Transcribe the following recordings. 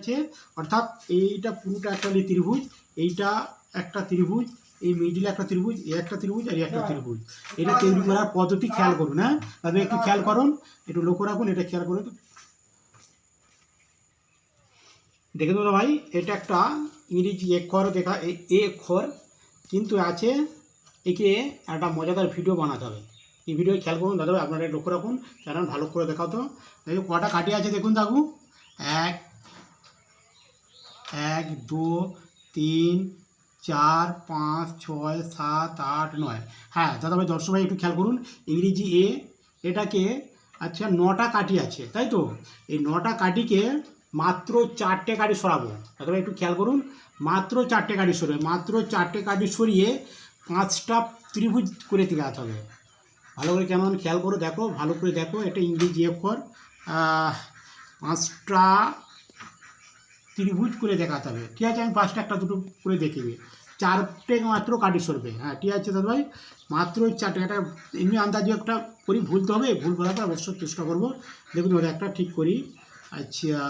আছে। অর্থাৎ এইটা পুরোটা একটা ত্রিভুজ, এইটা একটা ত্রিভুজ, এই মিডিলে একটা ত্রিভুজ এই একটা ত্রিভুজ, আর একটা ত্রিভুজ। এটা তৈরি করার পদ্ধতি খেয়াল করুন হ্যাঁ? তবে একটু খেয়াল করুন, একটু লক্ষ্য রাখুন, এটা খেয়াল করুন। দেখে দাদা ভাই, এটা একটা ইংরেজি অক্ষর দেখা, এ অক্ষর কিন্তু আছে একে একটা মজাদার ভিডিও বানাতে হবে। এই ভিডিও খেয়াল করুন, দাদা আপনারা লক্ষ্য রাখুন কারণ ভালো করে দেখাও তো। কটা কাটি আছে দেখুন, দাদু। এক এক দু তিন চার পাঁচ ছয় সাত আট নয়। হ্যাঁ দাদা ভাই দর্শক ভাই একটু খেয়াল করুন ইংরেজি এ এটাকে আচ্ছা নটা কাটি আছে তাই তো? এই নটা কাটিকে মাত্র চারটে কাঠি সরাবো। দাদা ভাই একটু খেয়াল করুন মাত্র চারটে কাঠি সরবে মাত্র চারটে কাঠি সরিয়ে পাঁচটা ত্রিভুজ করে দেখাতে হবে। ভালো করে কেমন খেয়াল করো দেখো ভালো করে দেখো এটা ইংরেজি অক্ষর। আহ, পাঁচটা ত্রিভুজ করে দেখাতে হবে। ঠিক আছে, আমি পাঁচটা একটা দুটো করে দেখিবে চারটে মাত্র কাটি সরবে। হ্যাঁ ঠিক আছে দাদা ভাই মাত্র চারটে, একটা এমনি আন্দাজে একটা করি ভুলতে হবে, ভুল করার পর অবশ্যই চেষ্টা করব। দেখুন দাদা একটা ঠিক করি। আচ্ছা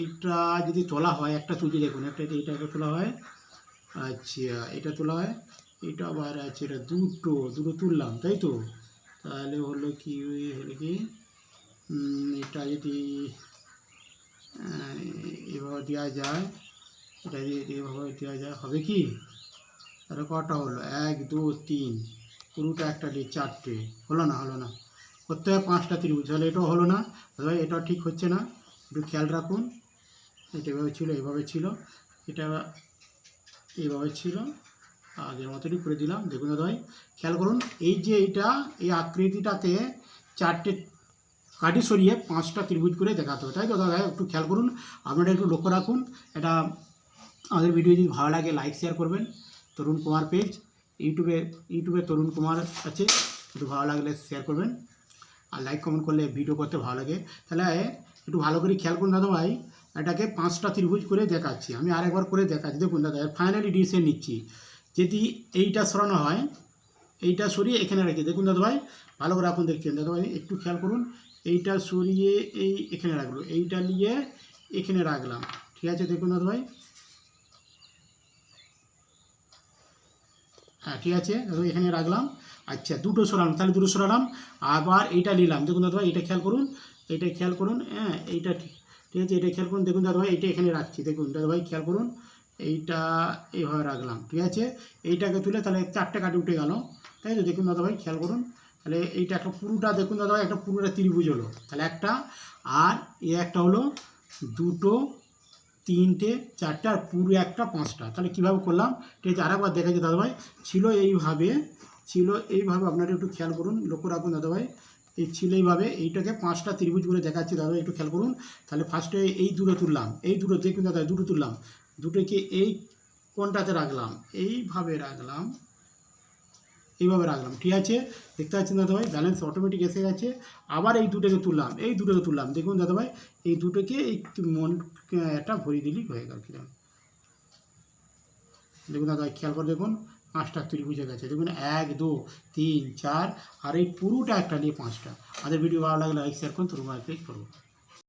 এইটা যদি তোলা হয়, একটা তুলছি দেখুন, একটা এইটা একটা তোলা হয়। আচ্ছা এটা তোলা হয়। এটা আবার আছে, এটা দুটো দুটো তুললাম, তাই তো? তাহলে হলো কি হলো কি? এটা যদি এভাবে দেওয়া যায়, এটা যদি এভাবে দেওয়া যায়, হবে কি? তাহলে কটা হলো? এক, দু, তিন। পুরোটা একটা দিয়ে চারটে। হলো না হলো না। করতে হয় পাঁচটা ত্রিভুজ। তাহলে এটাও হলো না তাহলে এটা ঠিক হচ্ছে না। একটু খেয়াল রাখুন। এটা এভাবে ছিল এভাবে ছিল। এটা এইভাবে ছিল। আগের মতনই করে দিলাম। দেখুন দাদা ভাই খেয়াল করুন, এই যে এইটা, এই আকৃতিটাতে চারটে কাঠি সরিয়ে পাঁচটা ত্রিভুজ করে দেখাতে হবে। তাই তো দাদা, একটু খেয়াল করুন, আপনারা একটু লক্ষ্য রাখুন। এটা আমাদের ভিডিও যদি ভালো লাগে লাইক শেয়ার করবেন। তরুণ কুমার পেজ ইউটিউবে ইউটিউবে তরুণ কুমার আছে, একটু ভালো লাগলে শেয়ার করবেন। আর লাইক কমেন্ট করলে ভিডিও করতে ভালো লাগে। তাহলে একটু ভালো করে খেয়াল করুন দাদা ভাই, এটাকে পাঁচটা ত্রিভুজ করে দেখাচ্ছি। আমি আরেকবার করে দেখাচ্ছি। দেখুন দাদা ফাইনালি ডিসিশন নিচ্ছি। যদি এইটা সরানো হয়, এইটা সরিয়ে এখানে রাখি দেখুন দাদা ভাই, ভালো করে রাখুন, দেখছেন। দাদা ভাই, একটু খেয়াল করুন এইটা সরিয়ে এই এখানে রাখল, এইটা নিয়ে এখানে রাখলাম। ঠিক আছে, দেখুন দাদা ভাই। হ্যাঁ ঠিক আছে এখানে রাখলাম। আচ্ছা দুটো সরালাম, তাহলে দুটো সরালাম। আবার এইটা নিলাম। দেখুন দাদা ভাই এটা খেয়াল করুন, এইটা খেয়াল করুন হ্যাঁ এইটা ঠিক। ঠিক আছে এটা খেয়াল করুন, দেখুন দাদা ভাই এটা এখানে রাখছি। দেখুন দাদা ভাই, খেয়াল করুন, এইটা এইভাবে রাখলাম। ঠিক আছে, এইটাকে তুলে তাহলে চারটে কাটি উঠে গেল। তাই তো দেখুন দাদা ভাই, খেয়াল করুন। তাহলে এইটা একটা পুরোটা দেখুন দাদা, একটা পুরোটা ত্রিভুজ হলো। তাহলে একটা আর এ একটা হলো দুটো, তিনটে, চারটে আর পুরো একটা পাঁচটা। তাহলে কীভাবে করলাম? ঠিক আছে আরেকবার দেখা যায় দাদাভাই, ছিল এইভাবে ছিল এইভাবে আপনারা একটু খেয়াল করুন, লক্ষ্য রাখুন দাদাভাই। এই ছিল এইভাবে, এইটাকে পাঁচটা ত্রিভুজ করে দেখাচ্ছি দাদা একটু খেয়াল করুন। তাহলে ফার্স্টে এই দুটো তুললাম, এই দুটো দেখুন দাদা, দুটো তুললাম। দুটোকে এই কোনটাতে রাখলাম? এইভাবে রাখলাম। এইভাবে রাখলাম, ঠিক আছে? দেখতে পাচ্ছেন দাদাভাই ব্যালেন্স অটোমেটিক এসে গেছে। আবার এই দুটোকে তুললাম, এই দুটোকে তুললাম। দেখুন দাদাভাই, এই দুটোকে এই মন, একটা ভরিয়ে দিলেই হয়ে গেল কিরম দেখুন দাদা, খেয়াল করে দেখুন, পাঁচটা ত্রিভুজে গেছে। দেখুন, এক, দু, তিন, চার, আর এই পুরোটা একটা নিয়ে পাঁচটা। আমাদের ভিডিও ভালো লাগলে লাইক শেয়ার করুন তোর পেজ করব